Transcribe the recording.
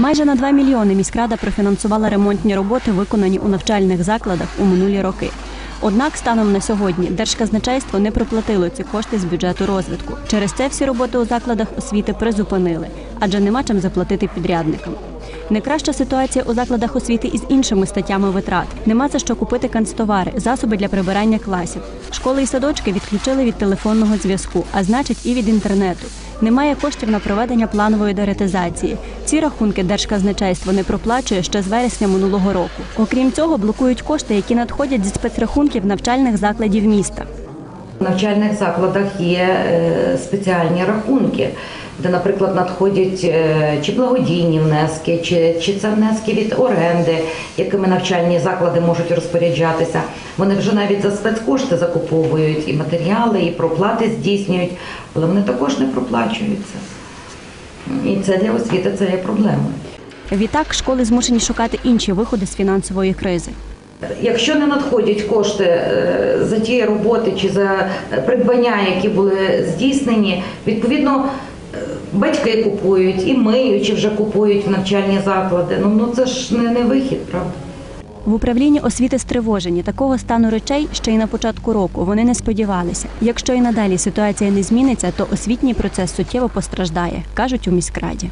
Майже на 2 мільйони міськрада профінансувала ремонтні роботи, виконані у навчальних закладах у минулі роки. Однак станом на сьогодні Держказначейство не проплатило ці кошти з бюджету розвитку. Через це всі роботи у закладах освіти призупинили, адже нема чим заплатити підрядникам. Не краща ситуація у закладах освіти із іншими статтями витрат. Нема за що купити канцтовари, засоби для прибирання класів. Школи і садочки відключили від телефонного зв'язку, а значить і від інтернету. Немає коштів на проведення планової деретизації. Ці рахунки Держказначейство не проплачує ще з вересня минулого року. Окрім цього, блокують кошти, які надходять зі спецрахунків навчальних закладів міста. В навчальних закладах є е, спеціальні рахунки, де, наприклад, надходять е, чи благодійні внески, чи, чи це внески від оренди, якими навчальні заклади можуть розпоряджатися. Вони вже навіть за спецкошти закуповують і матеріали, і проплати здійснюють, але вони також не проплачуються. І це для освіти це є проблемою. Відтак школи змушені шукати інші виходи з фінансової кризи. Якщо не надходять кошти е, за ті роботи чи за придбання, які були здійснені, відповідно е, батьки купують і миючі вже купують в навчальні заклади. Ну, ну це ж не, не вихід, правда. В управлінні освіти стривожені. Такого стану речей ще й на початку року вони не сподівалися. Якщо і надалі ситуація не зміниться, то освітній процес суттєво постраждає, кажуть у міськраді.